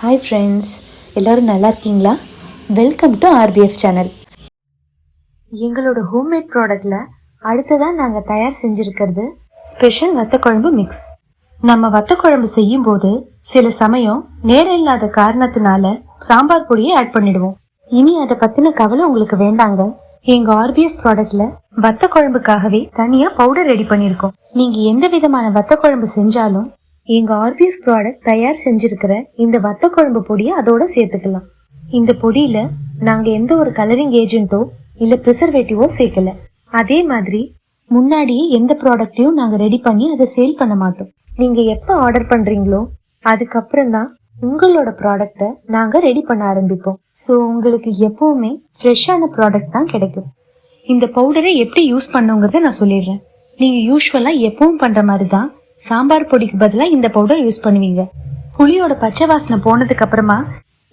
Hi friends எல்லோரும் நல்லா இருக்கீங்களா? வெல்கம் டு ஆர்பிஎஃப் சேனல் எங்களோட ஹோம்மேட் ப்ராடக்டில் அடுத்ததாக நாங்கள் தயார் செஞ்சுருக்கிறது ஸ்பெஷல் வத்தக்குழம்பு மிக்ஸ் நம்ம வத்தக்குழம்பு செய்யும்போது சில சமயம் நேரம் இல்லாத காரணத்தினால சாம்பார் பொடியை ஆட் பண்ணிடுவோம். இனி அதை பற்றின கவலை உங்களுக்கு வேண்டாங்க. எங்கள் ஆர்பிஎஃப் ப்ராடக்டில் வத்த குழம்புக்காகவே தனியாக பவுடர் ரெடி பண்ணியிருக்கோம் நீங்கள் எந்த விதமான வத்த குழம்பு செஞ்சாலும் எங்க ஆர்பிஎஃப் ப்ராடக்ட் தயார் செஞ்சிருக்கிற இந்த வத்த குழம்பு பொடியை அதோட சேர்த்துக்கலாம். இந்த பொடியில நாங்க எந்த ஒரு கலரிங் ஏஜென்ட்டோ இல்ல ப்ரிசர்வேட்டிவோ சேர்க்கல. அதே மாதிரி முன்னாடியே எந்த ப்ராடக்ட்டையும் நாங்க ரெடி பண்ணி அதை சேல் பண்ண மாட்டோம். நீங்க எப்போ ஆர்டர் பண்றீங்களோ அதுக்கப்புறம் தான் உங்களோட ப்ராடக்ட்டை நாங்க ரெடி பண்ண ஆரம்பிப்போம். ஸோ உங்களுக்கு எப்பவுமே ஃப்ரெஷ்ஷான ப்ராடக்ட் தான் கிடைக்கும். இந்த பவுடரை எப்படி யூஸ் பண்ணுங்கிறத நான் சொல்லிடுறேன். நீங்க யூஸ்வலா எப்பவும் பண்ற மாதிரி தான் சாம்பார் பொடிக்கு பதிலா இந்த பவுடர் யூஸ் பண்ணுவீங்க. புளியோட பச்சை வாசனை போனதுக்கு அப்புறமா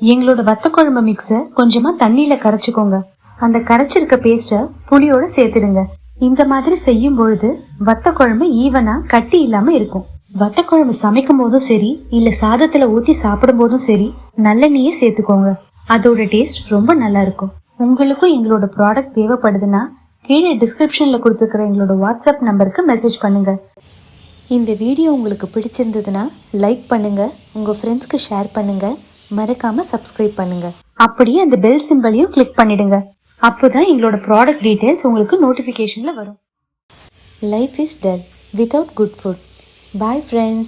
எங்களோட வத்த குழம்பு மிக்ஸை கொஞ்சமா தண்ணியில கரைச்சுக்கோங்க. அந்த கரைச்சிருக்க பேஸ்ட்டை புளியோட சேர்த்துடுங்க. இந்த மாதிரி செய்யும் பொழுது வத்த குழம்பு ஈவனா கட்டி இல்லாம இருக்கும். வத்த குழம்பு சமைக்கும் போதும் சரி இல்ல சாதத்துல ஊத்தி சாப்பிடும் போதும் சரி நல்லெண்ணெயே சேர்த்துக்கோங்க. அதோட டேஸ்ட் ரொம்ப நல்லா இருக்கும். உங்களுக்கும் எங்களோட ப்ராடக்ட் தேவைப்படுதுன்னா கீழே டிஸ்கிரிப்ஷன்ல கொடுத்துருக்கிற எங்களோட வாட்ஸ்அப் நம்பருக்கு மெசேஜ் பண்ணுங்க. இந்த வீடியோ உங்களுக்கு பிடிச்சிருந்ததுன்னா லைக் பண்ணுங்கள் உங்கள் ஃப்ரெண்ட்ஸ்க்கு ஷேர் பண்ணுங்கள் மறக்காமல் சப்ஸ்கிரைப் பண்ணுங்கள் அப்படியே அந்த பெல் சிம்பலையும் கிளிக் பண்ணிடுங்க. அப்போதான் எங்களோட ப்ராடக்ட் டீட்டெயில்ஸ் உங்களுக்கு நோட்டிஃபிகேஷனில் வரும். Life is dull without good food boy friends